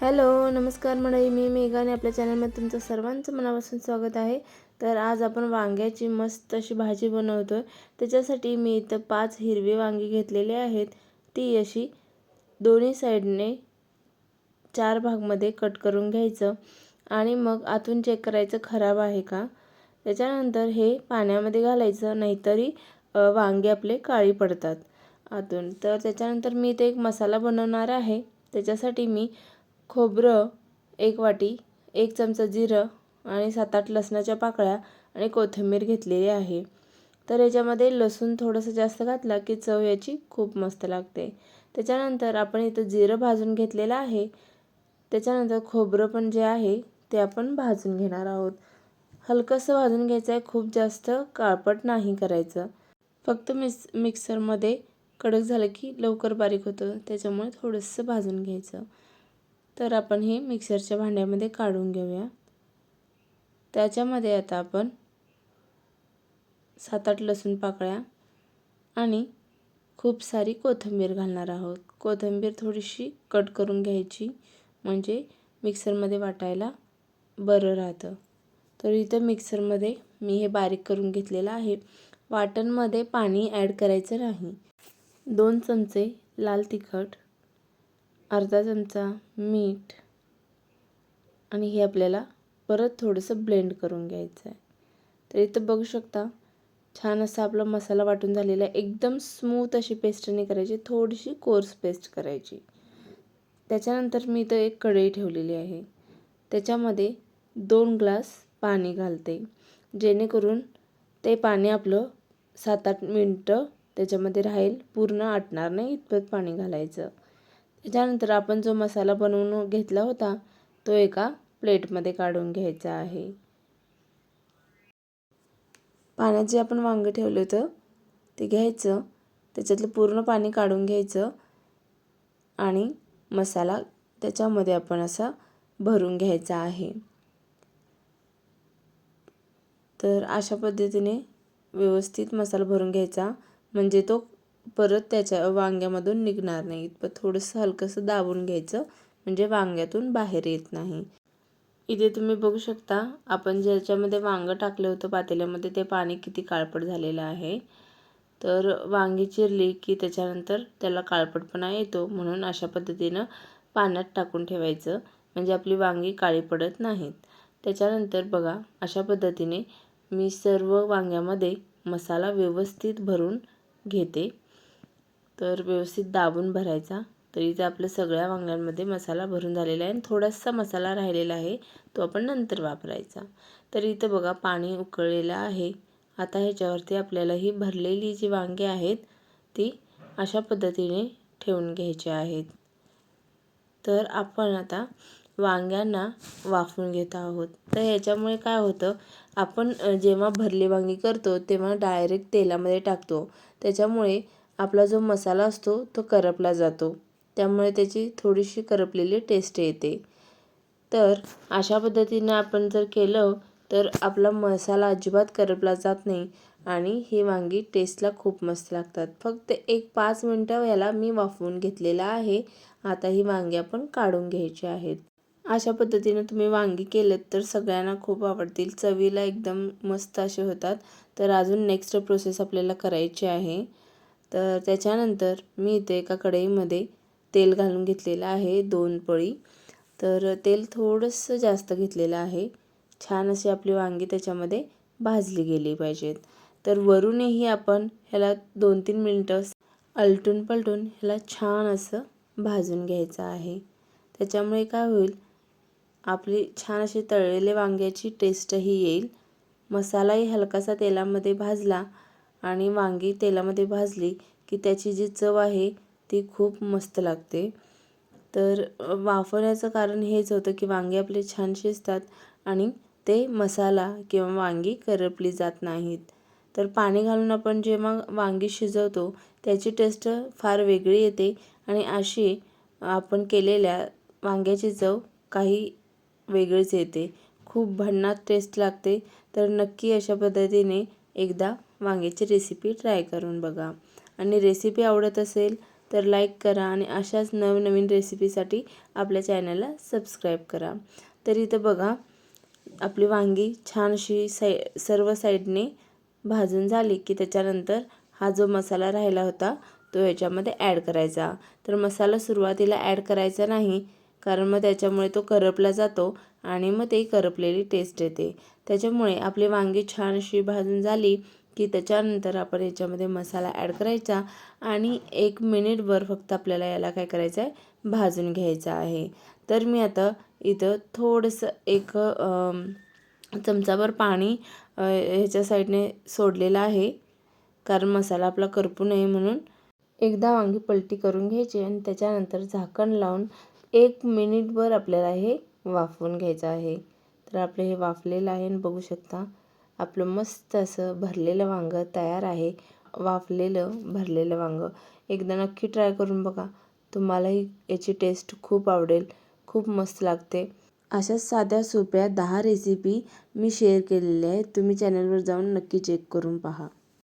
Hello नमस्कार मंडळी. मी मेघाने आपल्या चॅनलमध्ये तुमचं सर्वांचं मनापासून स्वागत आहे. तर आज आपण वांग्याची मस्त अशी भाजी बनवतो आहे त्याच्यासाठी मी इथं पाच हिरवी वांगी घेतलेली आहेत. ती अशी दोन्ही साईडने चार भागमध्ये कट करून घ्यायचं. आणि मग आतून चेक करायचं खराब आहे का? त्याच्यानंतर हे पाण्यामध्ये घालायचं नाहीतरी वांगे आपले काळी पडतात आतून. तर त्याच्यानंतर मी इथे एक मसाला बनवणार आहे. त्याच्यासाठी मी खोबरं एक वाटी एक चमचा जिरं आणि सात आठ लसणाच्या पाकळ्या आणि कोथिंबीर घेतलेली आहे. तर याच्यामध्ये लसूण थोडंसं जास्त घातला की चव याची खूप मस्त लागते. त्याच्यानंतर आपण इथं जिरं भाजून घेतलेलं आहे. त्याच्यानंतर खोबरं पण जे आहे ते आपण भाजून घेणार आहोत. हलकंसं भाजून घ्यायचं आहे खूप जास्त काळपट नाही करायचं. फक्त मिक्स मिक्सरमध्ये कडक झालं की लवकर बारीक होतं त्याच्यामुळे थोडंसं भाजून घ्यायचं. तर आपण हे मिक्सरच्या भांड्यामध्ये काढून घेऊया. त्याच्यामध्ये आता आपण सात आठ लसूण पाकळ्या आणि खूप सारी कोथिंबीर घालणार आहोत. कोथिंबीर थोडीशी कट करून घ्यायची म्हणजे मिक्सरमध्ये वाटायला बरं राहतं. तर इथं मिक्सरमध्ये मी हे बारीक करून घेतलेलं आहे. वाटणमध्ये पाणी ॲड करायचं नाही. दोन चमचे लाल तिखट अर्धा चमचा मीठ आणि हे आपल्याला परत थोडंसं ब्लेंड करून घ्यायचं आहे. तर इथं बघू शकता छान असा आपला मसाला वाटून झालेला आहे. एकदम स्मूथ अशी पेस्ट नाही करायची थोडीशी कोर्स पेस्ट करायची. त्याच्यानंतर मी इथं एक कढई ठेवलेली आहे. त्याच्यामध्ये दोन ग्लास पाणी घालते. जेणेकरून ते पाणी आपलं सात आठ मिनटं त्याच्यामध्ये राहील पूर्ण आटणार नाही इतपत पाणी घालायचं. त्याच्यानंतर आपण जो मसाला बनवून घेतला होता तो एका प्लेटमध्ये काढून घ्यायचा आहे. पाण्यात जे आपण वांगं ठेवलं होतं ते घ्यायचं. त्याच्यातलं पूर्ण पाणी काढून घ्यायचं आणि मसाला त्याच्यामध्ये आपण असा भरून घ्यायचा आहे. तर अशा पद्धतीने व्यवस्थित मसाला भरून घ्यायचा. म्हणजे तो परत त्याच्या वांग्यामधून निघणार नाही इतपत थोडंसं हलकंसं दाबून घ्यायचं. म्हणजे वांग्यातून बाहेर येत नाही. इथे तुम्ही बघू शकता आपण ज्याच्यामध्ये वांगं टाकलं होतं पातेल्यामध्ये ते पाणी किती काळपट झालेलं आहे. तर वांगी चिरली की त्याच्यानंतर त्याला काळपटपणा येतो. म्हणून अशा पद्धतीनं पाण्यात टाकून ठेवायचं. म्हणजे आपली वांगी काळी पडत नाहीत. त्याच्यानंतर बघा अशा पद्धतीने मी सर्व वांग्यामध्ये मसाला व्यवस्थित भरून घेते. तर व्यवस्थित दाबून भरायचा. तर इथे आपलं सगळ्या वांग्यांमध्ये मसाला भरून झालेला आहे आणि थोडासा मसाला राहिलेला आहे तो आपण नंतर वापरायचा. तर इथं बघा पाणी उकळलेलं आहे. आता ह्याच्यावरती आपल्याला ही भरलेली जी वांगे आहेत ती अशा पद्धतीने ठेवून घ्यायची आहेत. तर आपण आता वांग्यांना वाफून घेत आहोत. तर ह्याच्यामुळे काय होतं आपण जेव्हा भरली वांगी करतो तेव्हा डायरेक्ट तेलामध्ये टाकतो. त्याच्यामुळे आपला जो मसाला असतो तो करपला जातो. त्यामुळे त्याची थोडीशी करपलेली टेस्ट येते. तर अशा पद्धतीनं आपण जर केलं तर आपला मसाला अजिबात करपला जात नाही आणि ही वांगी टेस्टला खूप मस्त लागतात. फक्त एक पाच मिनटं याला मी वाफवून घेतलेला आहे. आता ही वांगी आपण काढून घ्यायची आहेत. अशा पद्धतीनं तुम्ही वांगी केलं तर सगळ्यांना खूप आवडतील. चवीला एकदम मस्त असे होतात. तर अजून नेक्स्ट प्रोसेस आपल्याला करायची आहे. तर त्याच्यानंतर मी इथे एका कढईमध्ये तेल घालून घेतलेलं आहे दोन पळी. तर तेल थोडंसं जास्त घेतलेलं आहे. छान अशी आपली वांगी त्याच्यामध्ये भाजली गेली पाहिजेत. तर वरूनही आपण ह्याला दोन तीन मिनटं अलटून पलटून ह्याला छान असं भाजून घ्यायचं आहे. त्याच्यामुळे काय होईल आपली छान अशी तळलेले वांग्याची टेस्टही येईल. मसालाही हलकासा तेलामध्ये भाजला आणि वांगी तेलामध्ये भाजली की त्याची जी चव आहे ती खूप मस्त लागते. तर वाफवण्याचं कारण हेच होतं की वांगे आपले छान शिजतात आणि ते मसाला किंवा वांगी करपली जात नाहीत. तर पाणी घालून आपण जेव्हा वांगी शिजवतो त्याची टेस्ट फार वेगळी येते आणि अशी आपण केलेल्या वांग्याची चव काही वेगळीच येते. खूप भन्नाट टेस्ट लागते. तर नक्की अशा पद्धतीने एकदा वांग्याची रेसिपी ट्राय करून बघा. आणि रेसिपी आवडत असेल तर लाईक करा आणि अशाच नवनवीन रेसिपीसाठी आपल्या चॅनलला सबस्क्राईब करा. तर इथं बघा आपली वांगी छान अशी साई सर्व साईडने भाजून झाली की त्याच्यानंतर हा जो मसाला राहिला होता तो ह्याच्यामध्ये ॲड करायचा. तर मसाला सुरुवातीला ॲड करायचा नाही कारण मग त्याच्यामुळे तो करपला जातो आणि मग ते करपलेली टेस्ट येते. त्याच्यामुळे आपली वांगी छान अशी भाजून झाली की त्याच्यानंतर आपण याच्यामध्ये मसाला ॲड करायचा आणि एक मिनिटभर फक्त आपल्याला याला काय करायचं आहे? भाजून घ्यायचं आहे. तर मी आता इथं थोडंसं एक चमचाभर पाणी ह्याच्या साईडने सोडलेलं आहे. कारण मसाला आपला करपू नये म्हणून. एकदा वांगी पलटी करून घ्यायची आणि त्याच्यानंतर झाकण लावून एक मिनिटभर आपल्याला हे वाफवून घ्यायचं आहे. तर आपलं हे वाफलेलं आहे आणि बघू शकता आपलं मस्त असं भरलेलं वांगं तयार आहे. वाफलेलं भरलेलं वांगं. एकदा नक्की ट्राय करून बघा. तुम्हालाही याची टेस्ट खूप आवडेल. खूप मस्त लागते. अशा साध्या सोप्या दहा रेसिपी मी शेअर केलेल्या आहेत. तुम्ही चॅनलवर जाऊन नक्की चेक करून पहा.